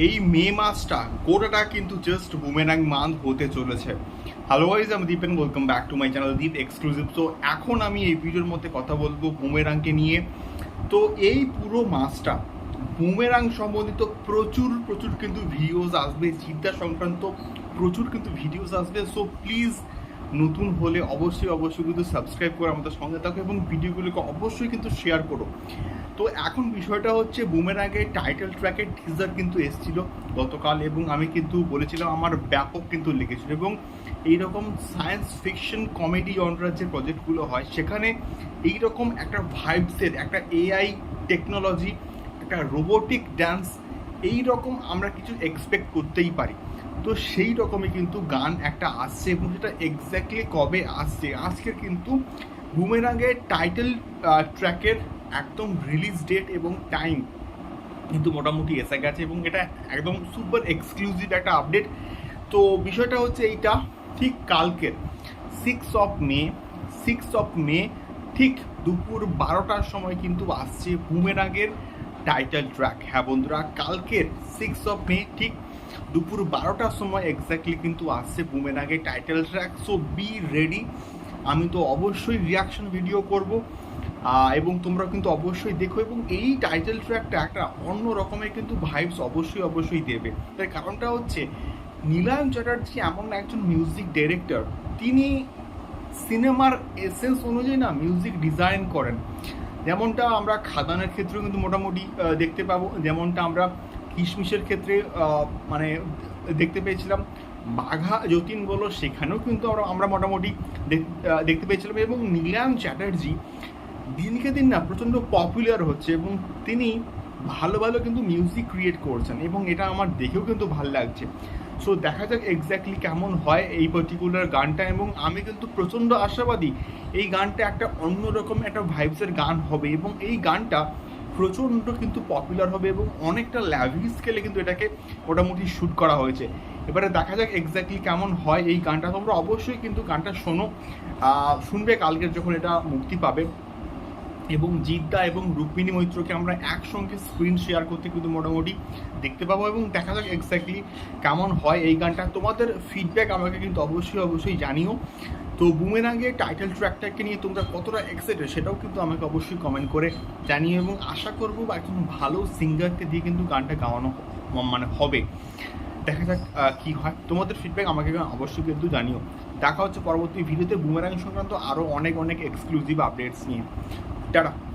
এই মে মাসটা গোটাটা কিন্তু জাস্ট বুমেরাং মান্থ হতে চলেছে। হ্যালো ওয়াইজ আমি Dipen welcome back to my channel Deep exclusive তো এখন আমি এই ভিডিওর মধ্যে কথা বলব বুমেরাংকে নিয়ে। তো এই পুরো মাসটা বুমেরাং সম্বন্ধিত প্রচুর প্রচুর কিন্তু ভিডিওস আসবে, চিন্তা সংক্রান্ত প্রচুর কিন্তু ভিডিওস আসবে। সো প্লিজ নতুন হলে অবশ্যই অবশ্যই কিন্তু সাবস্ক্রাইব করে আমাদের সঙ্গে থাকো এবং ভিডিওগুলোকে অবশ্যই কিন্তু শেয়ার করো। তো এখন বিষয়টা হচ্ছে, বুমের আগে টাইটেল ট্র্যাকের টিজার কিন্তু এসেছিল গতকাল এবং আমি কিন্তু বলেছিলাম আমার ব্যাপক কিন্তু লেগেছিল এবং এইরকম সায়েন্স ফিকশন কমেডি জনরার যে প্রজেক্টগুলো হয়, সেখানে এইরকম একটা ভাইবসের একটা এআই টেকনোলজি একটা রোবোটিক ডান্স এই রকম আমরা কিছু এক্সপেক্ট করতেই পারি। তো সেই রকমই কিন্তু গান একটা আসছে এবং সেটা এক্স্যাক্টলি কবে আসছে? আজকের কিন্তু বুমেরাঙ্গের টাইটেল ট্র্যাকের একদম রিলিজ ডেট এবং টাইম কিন্তু মোটামুটি এসে গেছে এবং এটা একদম সুপার এক্সক্লুসিভ একটা আপডেট তো বিষয়টা হচ্ছে এইটা, ঠিক কালকের six of May six of May ঠিক দুপুর বারোটার সময় কিন্তু আসছে বুমেরাঙ্গের টাইটেল ট্র্যাক হ্যাঁ বন্ধুরা, কালকের সিক্স অফ মে ঠিক দুপুর বারোটার সময় এক্স্যাক্টলি কিন্তু আসছে বুমেরাঙ্গের title track so be ready আমি তো অবশ্যই রিয়াকশন ভিডিও করব এবং তোমরা কিন্তু অবশ্যই দেখো, এবং এই টাইটেল ট্র্যাকটা একটা অন্য রকমের কিন্তু ভাইবস অবশ্যই অবশ্যই দেবে। তার কারণটা হচ্ছে, নীলায়ন চ্যাটার্জি এমন একজন মিউজিক ডিরেক্টর তিনি সিনেমার এসেন্স অনুযায়ী না মিউজিক ডিজাইন করেন। যেমনটা আমরা খাদানের ক্ষেত্রেও কিন্তু মোটামুটি দেখতে পাবো, যেমনটা আমরা কিশমিশের ক্ষেত্রে মানে দেখতে পেয়েছিলাম বাঘা যতীন বলো সেখানেও কিন্তু আমরা আমরা মোটামুটি দেখ- দেখতে পেয়েছিলাম এবং নীলায়ন চ্যাটার্জি দিনকে দিন না প্রচণ্ড পপুলার হচ্ছে এবং তিনি ভালো ভালো কিন্তু মিউজিক ক্রিয়েট করছেন এবং এটা আমার দেখেও কিন্তু ভালো লাগছে। সো দেখা যাক এক্স্যাক্টলি কেমন হয় এই পার্টিকুলার গানটা এবং আমি কিন্তু প্রচণ্ড আশাবাদী এই গানটা একটা অন্যরকম একটা ভাইবসের গান হবে এবং এই গানটা প্রচণ্ড কিন্তু পপুলার হবে এবং অনেকটা ল্যাভিং স্কেলে কিন্তু এটাকে মোটামুটি শ্যুট করা হয়েছে। এবারে দেখা যাক এক্স্যাক্টলি কেমন হয় এই গানটা। তোমরা অবশ্যই কিন্তু গানটা শোনো। শুনবে কালকের যখন এটা মুক্তি পাবে। এবং জিদ্দা এবং রুক্মিণী মৈত্রকে আমরা একসঙ্গে স্ক্রিন শেয়ার করতে কিন্তু মোটামুটি দেখতে পাবো এবং দেখা যাক এক্স্যাক্টলি কেমন হয় এই গানটা। তোমাদের ফিডব্যাক আমাকে কিন্তু অবশ্যই অবশ্যই জানিও। তো বুমেরাঙ্গে টাইটেল ট্র্যাকটাকে নিয়ে তোমরা কতটা এক্সাইটেড সেটাও কিন্তু আমাকে অবশ্যই কমেন্ট করে জানিও এবং আশা করব বা একজন ভালো সিঙ্গারকে দিয়ে কিন্তু গানটা গাওয়ানো মানে হবে। দেখা যাক কি হয়। তোমাদের ফিডব্যাক আমাকে অবশ্যই কিন্তু জানিও। দেখা হচ্ছে পরবর্তী ভিডিওতে বুমেরাং সংক্রান্ত আরও অনেক অনেক এক্সক্লুসিভ আপডেটস নিয়ে। 第了